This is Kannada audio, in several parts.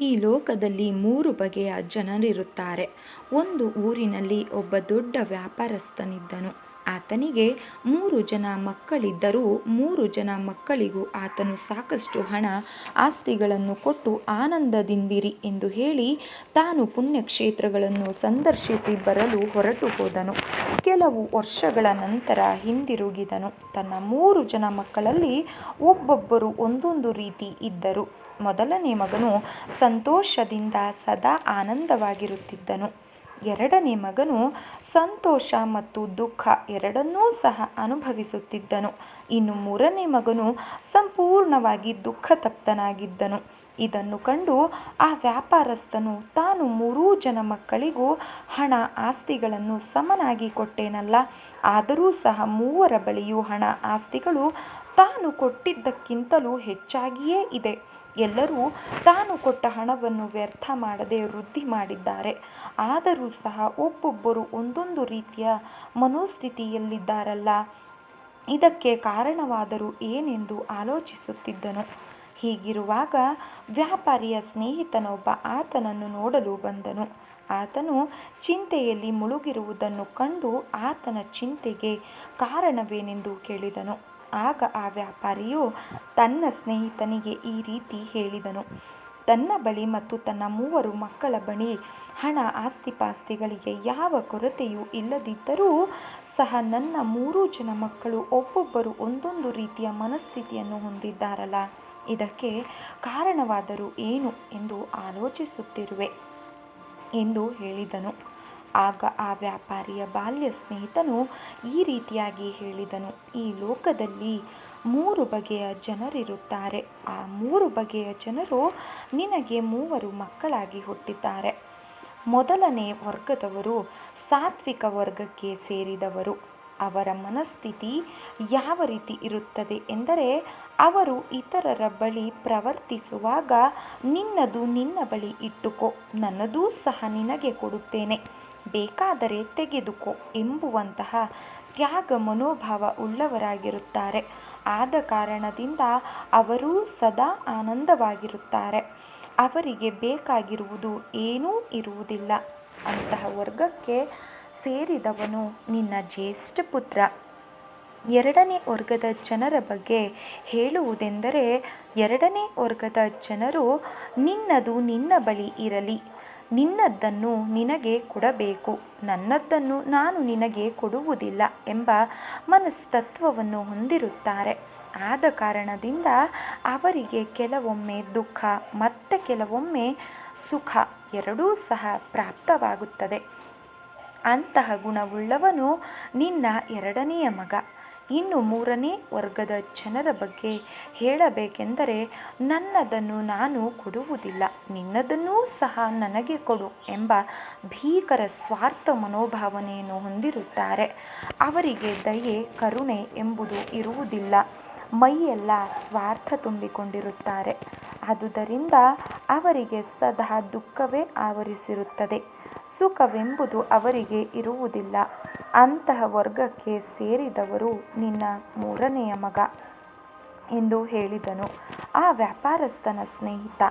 ಈ ಲೋಕದಲ್ಲಿ ಮೂರು ಬಗೆಯ ಜನರಿರುತ್ತಾರೆ. ಒಂದು ಊರಿನಲ್ಲಿ ಒಬ್ಬ ದೊಡ್ಡ ವ್ಯಾಪಾರಸ್ಥನಿದ್ದನು. ಆತನಿಗೆ ಮೂರು ಜನ ಮಕ್ಕಳಿದ್ದರೂ ಮೂರು ಜನ ಮಕ್ಕಳಿಗೂ ಆತನು ಸಾಕಷ್ಟು ಹಣ, ಆಸ್ತಿಗಳನ್ನು ಕೊಟ್ಟು ಆನಂದದಿಂದಿರಿ ಎಂದು ಹೇಳಿ ತಾನು ಪುಣ್ಯಕ್ಷೇತ್ರಗಳನ್ನು ಸಂದರ್ಶಿಸಿ ಬರಲು ಹೊರಟು ಹೋದನು. ಕೆಲವು ವರ್ಷಗಳ ನಂತರ ಹಿಂದಿರುಗಿದನು. ತನ್ನ ಮೂರು ಜನ ಮಕ್ಕಳಲ್ಲಿ ಒಬ್ಬೊಬ್ಬರು ಒಂದೊಂದು ರೀತಿ ಇದ್ದರು. ಮೊದಲನೇ ಮಗನು ಸಂತೋಷದಿಂದ ಸದಾ ಆನಂದವಾಗಿರುತ್ತಿದ್ದನು. ಎರಡನೇ ಮಗನು ಸಂತೋಷ ಮತ್ತು ದುಃಖ ಎರಡನ್ನೂ ಸಹ ಅನುಭವಿಸುತ್ತಿದ್ದನು. ಇನ್ನು ಮೂರನೇ ಮಗನು ಸಂಪೂರ್ಣವಾಗಿ ದುಃಖ ತಪ್ತನಾಗಿದ್ದನು ಇದನ್ನು ಕಂಡು ಆ ವ್ಯಾಪಾರಸ್ಥನು ತಾನು ಮೂರೂ ಜನ ಮಕ್ಕಳಿಗೂ ಹಣ ಆಸ್ತಿಗಳನ್ನು ಸಮನಾಗಿ ಕೊಟ್ಟೇನಲ್ಲ, ಆದರೂ ಸಹ ಮೂವರ ಬಳಿಯೂ ಹಣ ಆಸ್ತಿಗಳು ತಾನು ಕೊಟ್ಟಿದ್ದಕ್ಕಿಂತಲೂ ಹೆಚ್ಚಾಗಿಯೇ ಇದೆ. ಎಲ್ಲರೂ ತಾನು ಕೊಟ್ಟ ಹಣವನ್ನು ವ್ಯರ್ಥ ಮಾಡದೆ ವೃದ್ಧಿ ಮಾಡಿದ್ದಾರೆ. ಆದರೂ ಸಹ ಒಬ್ಬೊಬ್ಬರು ಒಂದೊಂದು ರೀತಿಯ ಮನೋಸ್ಥಿತಿಯಲ್ಲಿದ್ದಾರಲ್ಲ. ಇದಕ್ಕೆ ಕಾರಣವಾದರೂ ಏನೆಂದು ಆಲೋಚಿಸುತ್ತಿದ್ದನು. ಹೀಗಿರುವಾಗ ವ್ಯಾಪಾರಿಯ ಸ್ನೇಹಿತನೊಬ್ಬ ಆತನನ್ನು ನೋಡಲು ಬಂದನು. ಆತನು ಚಿಂತೆಯಲ್ಲಿ ಮುಳುಗಿರುವುದನ್ನು ಕಂಡು ಆತನ ಚಿಂತೆಗೆ ಕಾರಣವೇನೆಂದು ಕೇಳಿದನು. ಆಗ ಆ ವ್ಯಾಪಾರಿಯು ತನ್ನ ಸ್ನೇಹಿತನಿಗೆ ಈ ರೀತಿ ಹೇಳಿದನು. ತನ್ನ ಬಳಿ ಮತ್ತು ತನ್ನ ಮೂವರು ಮಕ್ಕಳ ಬಳಿ ಹಣ ಆಸ್ತಿಪಾಸ್ತಿಗಳಿಗೆ ಯಾವ ಕೊರತೆಯೂ ಇಲ್ಲದಿದ್ದರೂ ಸಹ ನನ್ನ ಮೂರೂ ಜನ ಮಕ್ಕಳು ಒಬ್ಬೊಬ್ಬರು ಒಂದೊಂದು ರೀತಿಯ ಮನಸ್ಥಿತಿಯನ್ನು ಹೊಂದಿದ್ದಾರಲ್ಲ. ಇದಕ್ಕೆ ಕಾರಣವಾದರೂ ಏನು ಎಂದು ಆಲೋಚಿಸುತ್ತಿರುವೆ ಎಂದು ಹೇಳಿದನು. ಆಗ ಆ ವ್ಯಾಪಾರಿಯ ಬಾಲ್ಯ ಸ್ನೇಹಿತನು ಈ ರೀತಿಯಾಗಿ ಹೇಳಿದನು, ಈ ಲೋಕದಲ್ಲಿ ಮೂರು ಬಗೆಯ ಜನರಿರುತ್ತಾರೆ. ಆ ಮೂರು ಬಗೆಯ ಜನರು ನಿನಗೆ ಮೂವರು ಮಕ್ಕಳಾಗಿ ಹುಟ್ಟಿದ್ದಾರೆ. ಮೊದಲನೇ ವರ್ಗದವರು ಸಾತ್ವಿಕ ವರ್ಗಕ್ಕೆ ಸೇರಿದವರು. ಅವರ ಮನಸ್ಥಿತಿ ಯಾವ ರೀತಿ ಇರುತ್ತದೆ ಎಂದರೆ, ಅವರು ಇತರರ ಬಳಿ ಪ್ರವರ್ತಿಸುವಾಗ ನಿನ್ನದು ನಿನ್ನ ಬಳಿ ಇಟ್ಟುಕೋ, ನನ್ನದೂ ಸಹ ನಿನಗೆ ಕೊಡುತ್ತೇನೆ. ಬೇಕಾದರೆ ತೆಗೆದುಕೋ ಎಂಬುವಂತಹ ತ್ಯಾಗ ಮನೋಭಾವ ಉಳ್ಳವರಾಗಿರುತ್ತಾರೆ. ಆದ ಕಾರಣದಿಂದ ಅವರೂ ಸದಾ ಆನಂದವಾಗಿರುತ್ತಾರೆ. ಅವರಿಗೆ ಬೇಕಾಗಿರುವುದು ಏನೂ ಇರುವುದಿಲ್ಲ. ಅಂತಹ ವರ್ಗಕ್ಕೆ ಸೇರಿದವನು ನಿನ್ನ ಜ್ಯೇಷ್ಠ ಪುತ್ರ. ಎರಡನೇ ವರ್ಗದ ಜನರ ಬಗ್ಗೆ ಹೇಳುವುದೆಂದರೆ, ಎರಡನೇ ವರ್ಗದ ಜನರು ನಿನ್ನದು ನಿನ್ನ ಬಳಿ ಇರಲಿ. ನಿನ್ನದ್ದನ್ನು ನಿನಗೆ ಕೊಡಬೇಕು. ನನ್ನದ್ದನ್ನು ನಾನು ನಿನಗೆ ಕೊಡುವುದಿಲ್ಲ ಎಂಬ ಮನಸ್ತತ್ವವನ್ನು ಹೊಂದಿರುತ್ತಾರೆ. ಆದ ಕಾರಣದಿಂದ ಅವರಿಗೆ ಕೆಲವೊಮ್ಮೆ ದುಃಖ, ಮತ್ತು ಕೆಲವೊಮ್ಮೆ ಸುಖ ಎರಡೂ ಸಹ ಪ್ರಾಪ್ತವಾಗುತ್ತದೆ. ಅಂತಹ ಗುಣವುಳ್ಳವನು ನಿನ್ನ ಎರಡನೆಯ ಮಗ. ಇನ್ನು ಮೂರನೇ ವರ್ಗದ ಜನರ ಬಗ್ಗೆ ಹೇಳಬೇಕೆಂದರೆ ನನ್ನದನ್ನು ನಾನು ಕೊಡುವುದಿಲ್ಲ, ನಿನ್ನದನ್ನೂ ಸಹ ನನಗೆ ಕೊಡು ಎಂಬ ಭೀಕರ ಸ್ವಾರ್ಥ ಮನೋಭಾವನೆಯನ್ನು ಹೊಂದಿರುತ್ತಾರೆ. ಅವರಿಗೆ ದಯೆ, ಕರುಣೆ ಎಂಬುದು ಇರುವುದಿಲ್ಲ. ಮೈಯೆಲ್ಲ ಸ್ವಾರ್ಥ ತುಂಬಿಕೊಂಡಿರುತ್ತಾರೆ. ಆದುದರಿಂದ ಅವರಿಗೆ ಸದಾ ದುಃಖವೇ ಆವರಿಸಿರುತ್ತದೆ. ಸುಖವೆಂಬುದು ಅವರಿಗೆ ಇರುವುದಿಲ್ಲ. ಅಂತಹ ವರ್ಗಕ್ಕೆ ಸೇರಿದವರು ನಿನ್ನ ಮೂರನೆಯ ಮಗ ಎಂದು ಹೇಳಿದನು. ಆ ವ್ಯಾಪಾರಸ್ಥನ ಸ್ನೇಹಿತ.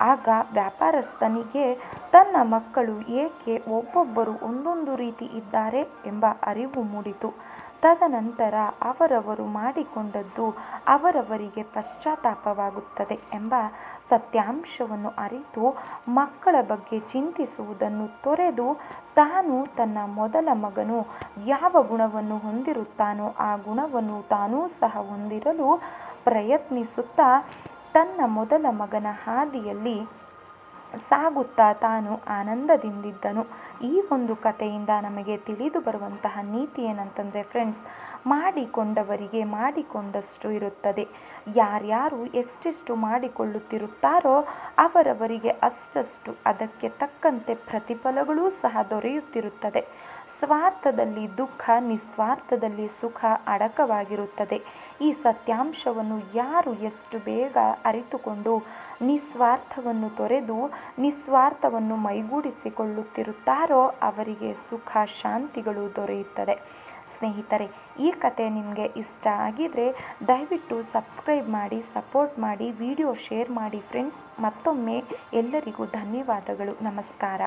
ಆಗ ವ್ಯಾಪಾರಸ್ಥನಿಗೆ, ತನ್ನ ಮಕ್ಕಳು ಏಕೆ ಒಬ್ಬೊಬ್ಬರು ಒಂದೊಂದು ರೀತಿ ಇದ್ದಾರೆ? ಎಂಬ ಅರಿವು ಮೂಡಿತು. ತದನಂತರ ಅವರವರು ಮಾಡಿಕೊಂಡದ್ದು ಅವರವರಿಗೆ ಪಶ್ಚಾತ್ತಾಪವಾಗುತ್ತದೆ ಎಂಬ ಸತ್ಯಾಂಶವನ್ನು ಅರಿತು ಮಕ್ಕಳ ಬಗ್ಗೆ ಚಿಂತಿಸುವುದನ್ನು ತೊರೆದು ತಾನು ತನ್ನ ಮೊದಲ ಮಗನು ಯಾವ ಗುಣವನ್ನು ಹೊಂದಿರುತ್ತಾನೋ ಆ ಗುಣವನ್ನು ತಾನೂ ಸಹ ಹೊಂದಿರಲು ಪ್ರಯತ್ನಿಸುತ್ತಾ ತನ್ನ ಮೊದಲ ಮಗನ ಹಾದಿಯಲ್ಲಿ ಸಾಗುತ್ತಾ ತಾನು ಆನಂದದಿಂದಿದ್ದನು. ಈ ಒಂದು ಕಥೆಯಿಂದ ನಮಗೆ ತಿಳಿದು ಬರುವಂತಹ ನೀತಿ ಏನಂತಂದರೆ ಫ್ರೆಂಡ್ಸ್ ಮಾಡಿಕೊಂಡವರಿಗೆ ಮಾಡಿಕೊಂಡಷ್ಟು ಇರುತ್ತದೆ. ಯಾರ್ಯಾರು ಎಷ್ಟೆಷ್ಟು ಮಾಡಿಕೊಳ್ಳುತ್ತಿರುತ್ತಾರೋ ಅವರವರಿಗೆ ಅಷ್ಟಷ್ಟು ಅದಕ್ಕೆ ತಕ್ಕಂತೆ ಪ್ರತಿಫಲಗಳೂ ಸಹ ದೊರೆಯುತ್ತಿರುತ್ತದೆ. ಸ್ವಾರ್ಥದಲ್ಲಿ ದುಃಖ, ನಿಸ್ವಾರ್ಥದಲ್ಲಿ ಸುಖ ಅಡಕವಾಗಿರುತ್ತದೆ. ಈ ಸತ್ಯಾಂಶವನ್ನು ಯಾರು ಎಷ್ಟು ಬೇಗ ಅರಿತುಕೊಂಡು ನಿಸ್ವಾರ್ಥವನ್ನು ತೊರೆದು ನಿಸ್ವಾರ್ಥವನ್ನು ಮೈಗೂಡಿಸಿಕೊಳ್ಳುತ್ತಿರುತ್ತಾರೋ ಅವರಿಗೆ ಸುಖ, ಶಾಂತಿಗಳು ದೊರೆಯುತ್ತದೆ. ಸ್ನೇಹಿತರೆ, ಈ ಕತೆ ನಿಮಗೆ ಇಷ್ಟ ಆಗಿದರೆ ದಯವಿಟ್ಟು ಸಬ್ಸ್ಕ್ರೈಬ್ ಮಾಡಿ, ಸಪೋರ್ಟ್ ಮಾಡಿ, ವಿಡಿಯೋ ಶೇರ್ ಮಾಡಿ, ಫ್ರೆಂಡ್ಸ್ ಮತ್ತೊಮ್ಮೆ ಎಲ್ಲರಿಗೂ ಧನ್ಯವಾದಗಳು. ನಮಸ್ಕಾರ.